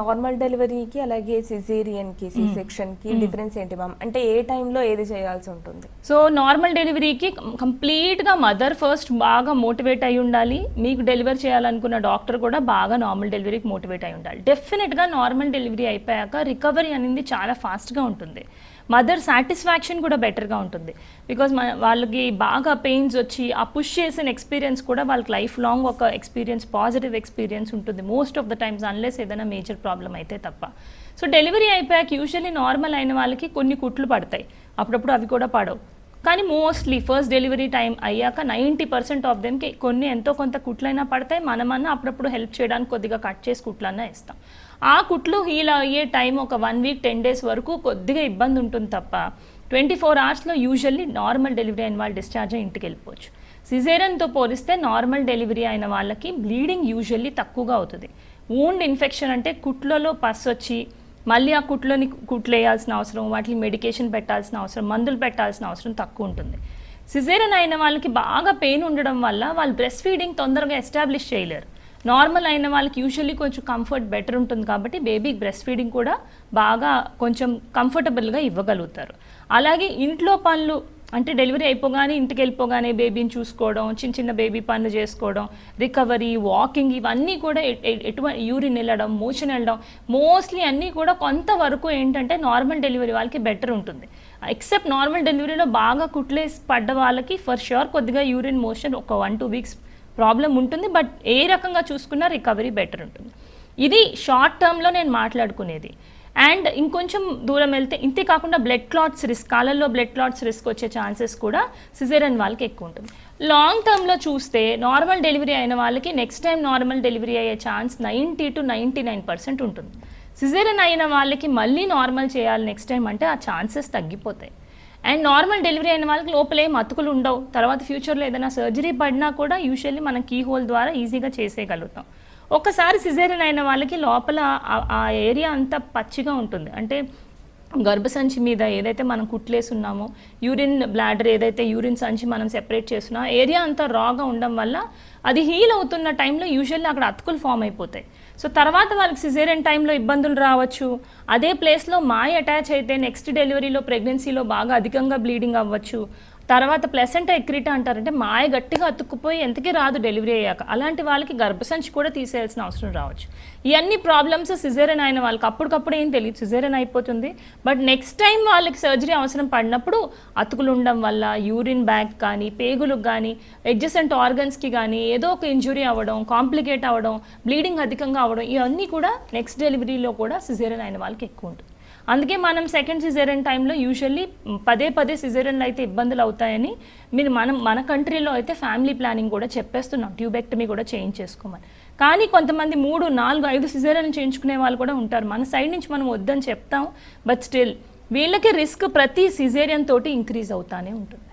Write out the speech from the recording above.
Normal డెలివరీకి అలాగే సిజేరియన్కి సి సెక్షన్కి డిఫరెన్స్ ఏంటి మ్యామ్ అంటే ఏ టైంలో ఏది చేయాల్సి ఉంటుంది? సో నార్మల్ డెలివరీకి కంప్లీట్గా మదర్ ఫస్ట్ బాగా మోటివేట్ అయి ఉండాలి. మీకు డెలివరీ చేయాలనుకున్న డాక్టర్ కూడా బాగా నార్మల్ డెలివరీకి మోటివేట్ అయి ఉండాలి. డెఫినెట్గా నార్మల్ డెలివరీ అయిపోయాక రికవరీ అనేది చాలా ఫాస్ట్గా ఉంటుంది. మదర్ సాటిస్ఫాక్షన్ కూడా బెటర్గా ఉంటుంది. బికాజ్ మన వాళ్ళకి బాగా పెయిన్స్ వచ్చి ఆ పుష్ చేసిన ఎక్స్పీరియన్స్ కూడా వాళ్ళకి లైఫ్ లాంగ్ ఒక ఎక్స్పీరియన్స్ పాజిటివ్ ఎక్స్పీరియన్స్ ఉంటుంది most of the times unless ఏదైనా మేజర్ ప్రాబ్లం అయితే తప్ప. సో డెలివరీ అయిపోయాక యూజువల్లీ నార్మల్ అయిన వాళ్ళకి కొన్ని కుట్లు పడతాయి. అప్పుడప్పుడు అవి కూడా పడవు. కానీ మోస్ట్లీ ఫస్ట్ డెలివరీ టైం అయ్యాక నైంటీ పర్సెంట్ ఆఫ్ దెమ్కి కొన్ని ఎంతో కొంత కుట్లైనా పడతాయి. మనమన్నా అప్పుడప్పుడు హెల్ప్ చేయడానికి కొద్దిగా కట్ చేసి కుట్లన్నా ఇస్తాం. ఆ కుట్లు హీల్ అయ్యే టైం ఒక వన్ వీక్ టెన్ డేస్ వరకు కొద్దిగా ఇబ్బంది ఉంటుంది తప్ప. ట్వంటీ ఫోర్ అవర్స్లో యూజువల్లీ నార్మల్ డెలివరీ అయిన వాళ్ళు డిశ్చార్జ్ అయ్యి ఇంటికి వెళ్ళిపోవచ్చు. సిజేరియన్తో పోలిస్తే నార్మల్ డెలివరీ అయిన వాళ్ళకి బ్లీడింగ్ యూజువల్లీ తక్కువగా అవుతుంది. వూండ్ ఇన్ఫెక్షన్ అంటే కుట్లలో పస్ వచ్చి మళ్ళీ ఆ కుట్లని కుట్లేయాల్సిన అవసరం వాటికి మెడికేషన్ పెట్టాల్సిన అవసరం మందులు పెట్టాల్సిన అవసరం తక్కువ ఉంటుంది. సిజేరియన్ అయిన వాళ్ళకి బాగా పెయిన్ ఉండడం వల్ల వాళ్ళు బ్రెస్ట్ ఫీడింగ్ తొందరగా ఎస్టాబ్లిష్ చేయలేరు. నార్మల్ అయిన వాళ్ళకి యూజువల్లీ కొంచెం కంఫర్ట్ బెటర్ ఉంటుంది కాబట్టి బేబీకి బ్రెస్ట్ ఫీడింగ్ కూడా బాగా కొంచెం కంఫర్టబుల్గా ఇవ్వగలుగుతారు. అలాగే ఇంట్లో పనులు అంటే డెలివరీ అయిపోగానే ఇంటికి వెళ్ళిపోగానే బేబీని చూసుకోవడం చిన్న చిన్న బేబీ పనులు చేసుకోవడం రికవరీ వాకింగ్ ఇవన్నీ కూడా ఎటువంటి యూరిన్ వెళ్ళడం మోషన్ వెళ్ళడం మోస్ట్లీ అన్నీ కూడా కొంతవరకు ఏంటంటే నార్మల్ డెలివరీ వాళ్ళకి బెటర్ ఉంటుంది. ఎక్సెప్ట్ నార్మల్ డెలివరీలో బాగా కుట్లేసి పడ్డ వాళ్ళకి ఫర్ షూర్ కొద్దిగా యూరిన్ మోషన్ ఒక వన్ టూ వీక్స్ ప్రాబ్లం ఉంటుంది బట్ ఏ రకంగా చూసుకున్నా రికవరీ బెటర్ ఉంటుంది. ఇది షార్ట్ టర్మ్లో నేను మాట్లాడుకునేది. అండ్ ఇంకొంచెం దూరం వెళ్తే ఇంతే కాకుండా బ్లడ్ క్లాట్స్ రిస్క్ కాలంలో బ్లడ్ క్లాట్స్ రిస్క్ వచ్చే ఛాన్సెస్ కూడా సిజేరియన్ వాళ్ళకి ఎక్కువ ఉంటుంది. లాంగ్ టర్మ్లో చూస్తే నార్మల్ డెలివరీ అయిన వాళ్ళకి నెక్స్ట్ టైం నార్మల్ డెలివరీ అయ్యే chance ninety to ninety nine percent ఉంటుంది. సిజేరియన్ అయిన వాళ్ళకి మళ్ళీ నార్మల్ చేయాలి నెక్స్ట్ టైం అంటే ఆ ఛాన్సెస్ తగ్గిపోతాయి. అండ్ నార్మల్ డెలివరీ అయిన వాళ్ళకి లోపల ఏం అతుకులు ఉండవు. తర్వాత ఫ్యూచర్లో ఏదైనా సర్జరీ పడినా కూడా యూజువల్లీ మనం కీ హోల్ ద్వారా ఈజీగా చేసేయగలుగుతాం. ఒక్కసారి సిజేరియన్ అయిన వాళ్ళకి లోపల ఆ- ఆ ఏరియా అంతా పచ్చిగా ఉంటుంది. అంటే గర్భసంచి మీద ఏదైతే మనం కుట్లేసి ఉన్నామో యూరిన్ బ్లాడర్ ఏదైతే యూరిన్ సంచి మనం సెపరేట్ చేస్తున్నా ఏరియా అంతా రాగా ఉండడం వల్ల అది హీల్ అవుతున్న టైంలో యూజువల్లీ అక్కడ అతుకులు ఫామ్ అయిపోతాయి. సో తర్వాత వాళ్ళకి సిజేరియన్ టైంలో ఇబ్బందులు రావచ్చు. అదే ప్లేస్లో మాయ అటాచ్ అయితే నెక్స్ట్ డెలివరీలో ప్రెగ్నెన్సీలో బాగా అధికంగా బ్లీడింగ్ అవ్వచ్చు. తర్వాత ప్లెసెంట్ ఎక్రిటా అంటారంటే మాయ గట్టిగా అతుక్కుపోయి ఎంతకీ రాదు డెలివరీ అయ్యాక. అలాంటి వాళ్ళకి గర్భసంచి కూడా తీసేయాల్సిన అవసరం రావచ్చు. ఇవన్నీ ప్రాబ్లమ్స్ సిజేరియన్ అయిన వాళ్ళకి అప్పటికప్పుడు ఏం తెలియదు సిజేరియన్ అయిపోతుంది. బట్ నెక్స్ట్ టైం వాళ్ళకి సర్జరీ అవసరం పడినప్పుడు అతుకులు ఉండడం వల్ల యూరిన్ బ్యాగ్ కానీ పేగులకు కానీ ఎడ్జసెంట్ ఆర్గన్స్కి కానీ ఏదో ఒక ఇంజురీ అవ్వడం కాంప్లికేట్ అవ్వడం బ్లీడింగ్ అధికంగా అవ్వడం ఇవన్నీ కూడా నెక్స్ట్ డెలివరీలో కూడా సిజేరియన్ అయిన వాళ్ళకి ఎక్కువ ఉంటుంది. అందుకే మనం సెకండ్ సిజేరియన్ టైంలో యూజువల్లీ పదే పదే సిజేరియన్లు అయితే ఇబ్బందులు అవుతాయని మీరు మనం మన కంట్రీలో అయితే ఫ్యామిలీ ప్లానింగ్ కూడా చెప్పేస్తున్నాం ట్యూబెక్టమీ కూడా చేయించేసుకోమని కానీ కొంతమంది మూడు నాలుగు ఐదు సిజేరియన్లు చేయించుకునే వాళ్ళు కూడా ఉంటారు. మన సైడ్ నుంచి మనం వద్దని చెప్తాం బట్ స్టిల్ వీళ్ళకి రిస్క్ ప్రతి సిజేరియన్ తోటి ఇంక్రీజ్ అవుతానే ఉంటుంది.